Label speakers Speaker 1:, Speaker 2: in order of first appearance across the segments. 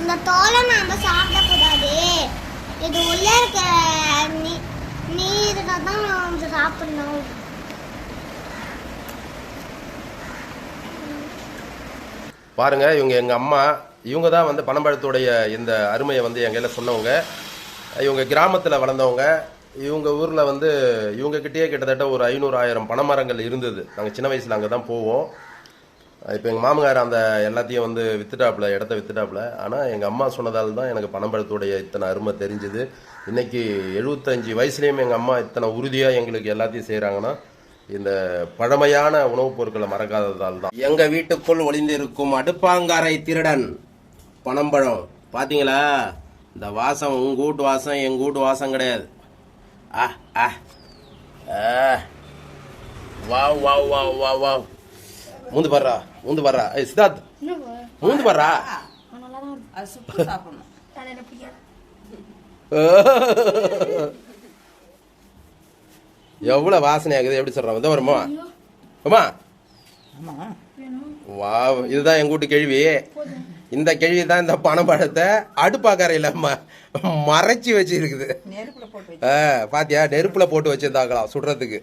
Speaker 1: இந்த தோலை நாம சாப்பிடக்கூடாது. இது உள்ள இருக்க நீ தான் நம்ம சாப்பிடணும்.
Speaker 2: பாருங்க இவங்க எங்கள் அம்மா இவங்க தான் வந்து பனம்பழத்துடைய இந்த அருமையை வந்து எங்கள் சொன்னவங்க. இவங்க கிராமத்தில் வளர்ந்தவங்க. இவங்க ஊரில் வந்து இவங்க கிட்டேயே கிட்டத்தட்ட ஒரு ஐநூறு ஆயிரம் பனைமரங்கள் இருந்தது. நாங்கள் சின்ன வயசில் அங்கே தான் போவோம். இப்போ எங்கள் மாமனார் அந்த எல்லாத்தையும் வந்து வித்துட்டாப்புல இடத்த வித்துட்டாப்புல. ஆனால் எங்கள் அம்மா சொன்னதால் தான் எனக்கு பனம்பழத்துடைய இத்தனை அருமை தெரிஞ்சுது. இன்றைக்கி எழுபத்தஞ்சு வயசுலேயும் எங்கள் அம்மா இத்தனை உறுதியாக எங்களுக்கு எல்லாத்தையும் செய்கிறாங்கன்னா இந்த பழமையான உணவுப் பொருட்களை மறக்காததால் தான். எங்கள் வீட்டுக்குள் ஒளிந்திருக்கும் அடுப்பாங்காரை திருடன் பனம்பழம் பார்த்தீங்களா இந்த வாசம் உங்க வீட்டு வாசம் எங்கள் வீட்டு வாசம் கிடையாது. ஆ ஆ. ஆ. வா வா வா வா மூந்து பாடுறா மூந்து பாடுறா ஏய் சித்தார்த். மூந்து பாடுறா எவ்வளவு வாசனை ஆகுது எப்படி சொல்றான் இந்த வருமா? அம்மா வா இதுதான் எங்க வீட்டு கேள்வி. இந்த கேள்வி தான் இந்த பனைப்பழத்தை அடுப்பாக்கரையில் ம மறைச்சி வச்சு இருக்குது
Speaker 3: நெருப்பில் போட்டு வச்சு
Speaker 2: ஆ, பாத்தியா? நெருப்புல போட்டு வச்சிருந்தாங்களாம் சுடுறதுக்கு.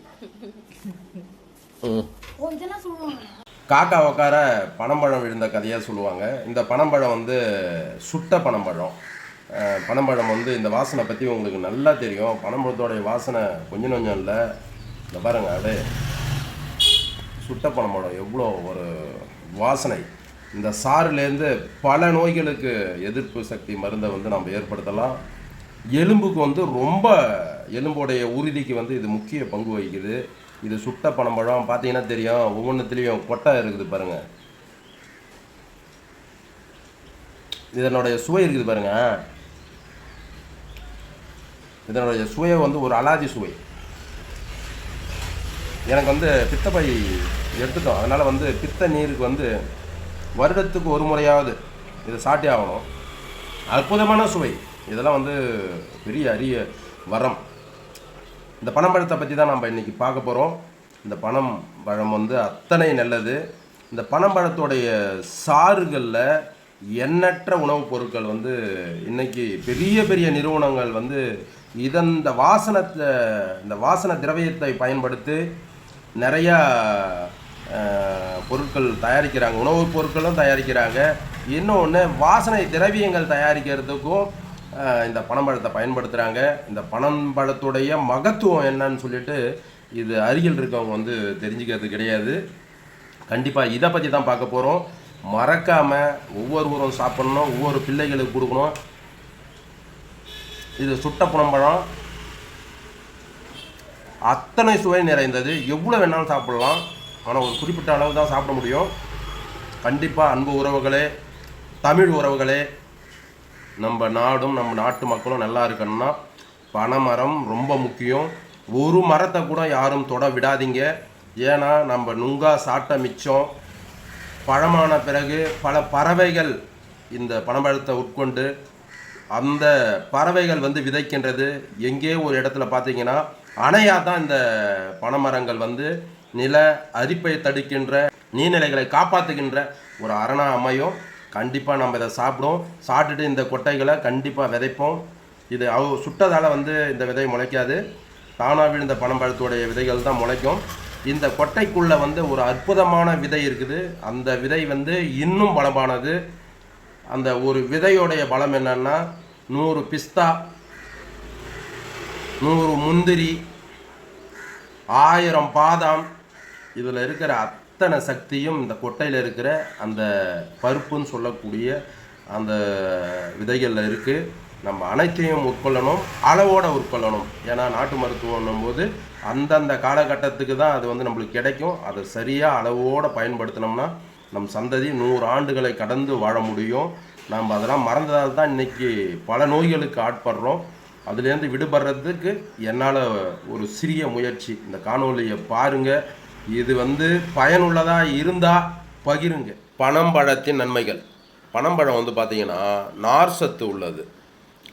Speaker 2: ம். காக்கா உக்கார பனம்பழம் விழுந்த கதையாக சொல்லுவாங்க. இந்த பனம்பழம் வந்து சுட்ட பனம்பழம். பனம்பழம் வந்து இந்த வாசனை பற்றி உங்களுக்கு நல்லா தெரியும். பனம்பழத்தோடைய வாசனை கொஞ்சம் கொஞ்சம் இல்லை. இந்த பாருங்க அப்படியே சுட்ட பனம்பழம் எவ்வளோ ஒரு வாசனை. இந்த சாறுலேருந்து பல நோய்களுக்கு எதிர்ப்பு சக்தி மருந்தை வந்து நம்ம ஏற்படுத்தலாம். எலும்புக்கு வந்து ரொம்ப எலும்போடைய உறுதிக்கு வந்து இது முக்கிய பங்கு வகிக்குது. இது சுட்ட பனம்பழம் பார்த்தீங்கன்னா தெரியும். ஒவ்வொன்றுத்துலேயும் கொட்டை இருக்குது பாருங்க. இதனுடைய சுவை இருக்குது பாருங்க. இதனுடைய சுவை வந்து ஒரு அலாதி சுவை. எனக்கு வந்து பித்தப்பை எடுத்துட்டோம். அதனால் வந்து பித்த நீருக்கு வந்து வருடத்துக்கு ஒரு முறையாவது இதை சாட்டி ஆகணும். அற்புதமான சுவை. இதெல்லாம் வந்து பெரிய அரிய வரம். இந்த பனம்பழத்தை பற்றி தான் நம்ம இன்றைக்கி பார்க்க போகிறோம் இந்த பனம் பழம் வந்து அத்தனை நல்லது. இந்த பனம்பழத்தோடைய சாறுகளில் எண்ணற்ற உணவுப் பொருட்கள் வந்து இன்னைக்கு பெரிய பெரிய நிறுவனங்கள் வந்து இதன் இந்த வாசனத்தை இந்த வாசன திரவியத்தை பயன்படுத்தி நிறையா பொருட்கள் தயாரிக்கிறாங்க. உணவுப் பொருட்களும் தயாரிக்கிறாங்க. இன்னொன்று வாசனை திரவியங்கள் தயாரிக்கிறதுக்கும் இந்த பனம்பழத்தை பயன்படுத்துகிறாங்க இந்த பனம்பழத்துடைய மகத்துவம் என்னன்னு சொல்லிட்டு இது அருகில் இருக்கவங்க வந்து தெரிஞ்சுக்கிறது கிடையாது. கண்டிப்பாக இதை பற்றி தான் பார்க்க போகிறோம் மறக்காமல் ஒவ்வொருவரும் சாப்பிடணும் ஒவ்வொரு பிள்ளைகளுக்கு கொடுக்கணும். இது சுட்ட பனம்பழம். அத்தனை சுவை நிறைந்தது. எவ்வளோ வேணாலும் சாப்பிடலாம். ஆனால் ஒரு குறிப்பிட்ட அளவு தான் சாப்பிட முடியும். கண்டிப்பாக அன்பு உறவுகளே தமிழ் உறவுகளே நம்ம நாடும் நம்ம நாட்டு மக்களும் நல்லா இருக்கணும்னா பனைமரம் ரொம்ப முக்கியம். ஒரு மரத்தை கூட யாரும் தொட விடாதீங்க. ஏன்னா நம்ம நுங்கா சாட்ட மிச்சம். பழமான பிறகு பல பறவைகள் இந்த பனம்பழத்தை உட்கொண்டு அந்த பறவைகள் வந்து விதைக்கின்றது. எங்கே ஒரு இடத்துல பார்த்தீங்கன்னா அணையாக தான் இந்த பனைமரங்கள் வந்து நில அரிப்பை தடுக்கின்ற நீர்நிலைகளை காப்பாற்றுகின்ற ஒரு அரணா அமையும். கண்டிப்பாக நம்ம இதை சாப்பிடுவோம். சாப்பிட்டுட்டு இந்த கொட்டைகளை கண்டிப்பாக விதைப்போம். இது அவ சுட்டதால் வந்து இந்த விதை முளைக்காது. தானாக விழுந்த பனம்பழத்துடைய விதைகள் தான் முளைக்கும். இந்த கொட்டைக்குள்ளே வந்து ஒரு அற்புதமான விதை இருக்குது. அந்த விதை வந்து இன்னும் பலமானது. அந்த ஒரு விதையோடைய பலம் என்னன்னா நூறு பிஸ்தா நூறு முந்திரி ஆயிரம் பாதாம் இதில் இருக்கிற அத்தனை சக்தியும் இந்த கொட்டையில் இருக்கிற அந்த பருப்புன்னு சொல்லக்கூடிய அந்த விதைகளில் இருக்குது நம்ம அனைத்தையும் உட்கொள்ளணும் அளவோடு உட்கொள்ளணும். ஏன்னா நாட்டு மருத்துவம்னும் போது அந்தந்த காலகட்டத்துக்கு தான் அது வந்து நம்மளுக்கு கிடைக்கும். அதை சரியாக அளவோடு பயன்படுத்தினோம்னா நம் சந்ததி நூறு ஆண்டுகளை கடந்து வாழ முடியும். நம்ம அதெல்லாம் மறந்ததால் தான் இன்னைக்கு பல நோய்களுக்கு ஆட்படுறோம். அதுலேருந்து விடுபடுறதுக்கு என்னால் ஒரு சிறிய முயற்சி. இந்த காணொலியை பாருங்கள் இது வந்து பயனுள்ளதாக இருந்தால் பகிருங்க. பனம்பழத்தின் நன்மைகள். பனம்பழம் வந்து பார்த்தீங்கன்னா நார் சத்து உள்ளது.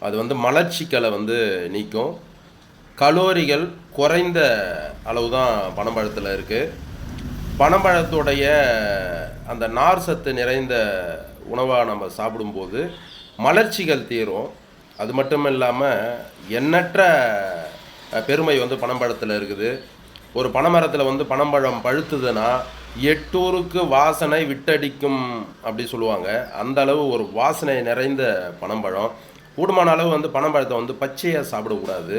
Speaker 2: அது வந்து மலர்ச்சிக்கலை வந்து நீக்கும். கலோரிகள் குறைந்த அளவு தான் பனம்பழத்தில் இருக்குது பனம்பழத்துடைய அந்த நார் சத்து நிறைந்த உணவாக நம்ம சாப்பிடும்போது மலர்ச்சிகள் தீரும். அது மட்டும் இல்லாமல் எண்ணற்ற பெருமை வந்து பனம்பழத்தில் இருக்குது. ஒரு பனைமரத்தில் வந்து பனம்பழம் பழுத்துதுன்னா எட்டூருக்கு வாசனை விட்டடிக்கும் அப்படி சொல்லுவாங்க. அந்த அளவு ஒரு வாசனை நிறைந்த பனம்பழம். கூடுமான அளவு வந்து பனம்பழத்தை வந்து பச்சையாக சாப்பிடக்கூடாது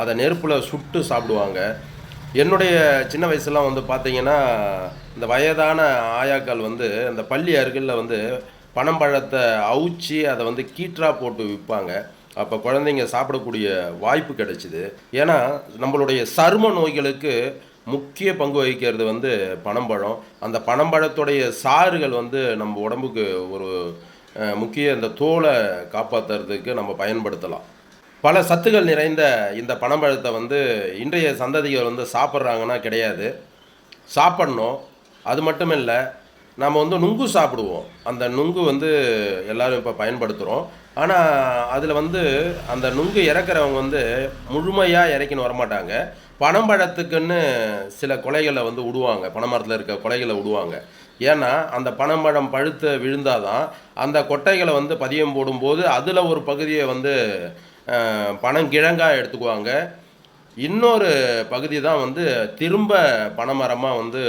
Speaker 2: அதை நெருப்பில் சுட்டு சாப்பிடுவாங்க. என்னுடைய சின்ன வயசுலாம் வந்து பார்த்தீங்கன்னா இந்த வயதான ஆயாக்கள் வந்து இந்த பள்ளி அருகில் வந்து பனம்பழத்தை அவுச்சி அதை வந்து கீற்றா போட்டு விற்பாங்க. அப்போ குழந்தைங்க சாப்பிடக்கூடிய வாய்ப்பு கிடைச்சிது. ஏன்னா நம்மளுடைய சரும நோய்களுக்கு முக்கிய பங்கு வகிக்கிறது வந்து பனம்பழம். அந்த பனம்பழத்துடைய சாறுகள் வந்து நம்ம உடம்புக்கு ஒரு முக்கிய இந்த தோலை காப்பாற்றுறதுக்கு நம்ம பயன்படுத்தலாம். பல சத்துக்கள் நிறைந்த இந்த பனம்பழத்தை வந்து இன்றைய சந்ததிகள் வந்து சாப்பிட்றாங்கன்னா கிடையாது. சாப்பிட்ணும். அது மட்டும் இல்லை நம்ம வந்து நுங்கு சாப்பிடுவோம். அந்த நுங்கு வந்து எல்லாரும் இப்போ பயன்படுத்துகிறோம் ஆனால் அதில் வந்து அந்த நுங்கு இறக்குறவங்க வந்து முழுமையாக இறக்கின்னு வரமாட்டாங்க. பனம்பழத்துக்குன்னு சில கொலைகளை வந்து விடுவாங்க பனைமரத்தில் இருக்க கொலைகளை விடுவாங்க ஏன்னா அந்த பனம்பழம் பழுத்து விழுந்தாதான் அந்த கொட்டைகளை வந்து பதியம் போடும்போது அதில் ஒரு பகுதியை வந்து பனங்கிழங்காக எடுத்துக்குவாங்க. இன்னொரு பகுதி தான் வந்து திரும்ப பனைமரமாக வந்து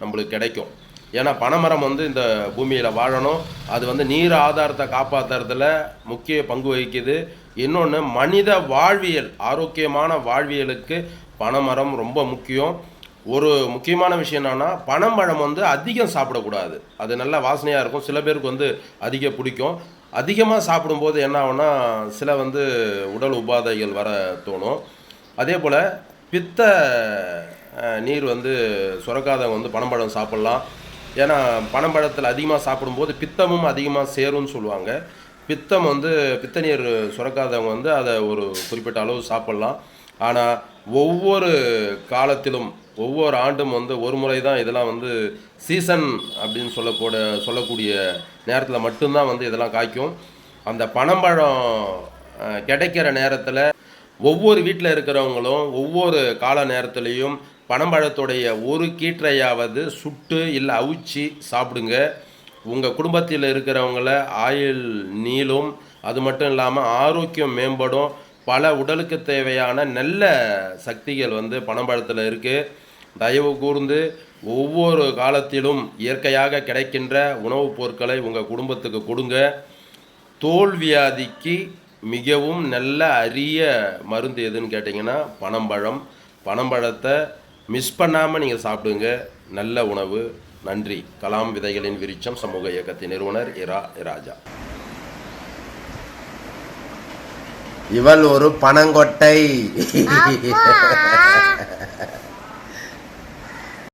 Speaker 2: நம்மளுக்கு கிடைக்கும். ஏன்னா பனைமரம் வந்து இந்த பூமியில் வாழணும். அது வந்து நீர் ஆதாரத்தை காப்பாற்றுறதுல முக்கிய பங்கு வகிக்குது. இன்னொன்று மனித வாழ்வியல் ஆரோக்கியமான வாழ்வியலுக்கு பனைமரம் ரொம்ப முக்கியம். ஒரு முக்கியமான விஷயம் என்னென்னா பனம்பழம் வந்து அதிகம் சாப்பிடக்கூடாது. அது நல்ல வாசனையாக இருக்கும். சில பேருக்கு வந்து அதிக பிடிக்கும். அதிகமாக சாப்பிடும்போது என்ன ஆகும்னா சில வந்து உடல் உபாதைகள் வர தோணும். அதே போல் பித்த நீர் வந்து சுரக்காதவங்க வந்து பனம்பழம் சாப்பிட்லாம். ஏன்னா பனம்பழத்தில் அதிகமாக சாப்பிடும்போது பித்தமும் அதிகமாக சேரும்னு சொல்லுவாங்க. பித்தம் வந்து பித்த சுரக்காதவங்க வந்து அதை ஒரு குறிப்பிட்ட அளவு சாப்பிட்லாம். ஆனால் ஒவ்வொரு காலத்திலும் ஒவ்வொரு ஆண்டும் வந்து ஒரு முறை தான் இதெல்லாம் வந்து சீசன் அப்படின்னு சொல்லக்கூட சொல்லக்கூடிய நேரத்தில் மட்டும்தான் வந்து இதெல்லாம் காய்க்கும். அந்த பனம்பழம் கிடைக்கிற நேரத்தில் ஒவ்வொரு வீட்டில் இருக்கிறவங்களும் ஒவ்வொரு கால நேரத்துலேயும் பனம்பழத்துடைய ஒரு கீற்றையாவது சுட்டு இல்லை அவிச்சு சாப்பிடுங்க. உங்கள் குடும்பத்தில் இருக்கிறவங்கள ஆயுள் நீளும். அது மட்டும் இல்லாமல் ஆரோக்கியம் மேம்படும். பல உடலுக்கு தேவையான நல்ல சக்திகள் வந்து பனம்பழத்தில் இருக்குது தயவு கூர்ந்து ஒவ்வொரு காலத்திலும் இயற்கையாக கிடைக்கின்ற உணவுப் பொருட்களை உங்கள் குடும்பத்துக்கு கொடுங்க. தோல் வியாதிக்கு மிகவும் நல்ல அரிய மருந்து எதுன்னு கேட்டிங்கன்னா பனம்பழம். பனம்பழத்தை மிஸ் பண்ணாமல் நீங்கள் சாப்பிடுங்க. நல்ல உணவு. நன்றி. கலாம் விதைகளின் விருட்சம் சமூக இயக்கத்தின் நிறுவனர் இரா ராஜா
Speaker 4: இவள் ஒரு பனங்கொட்டை.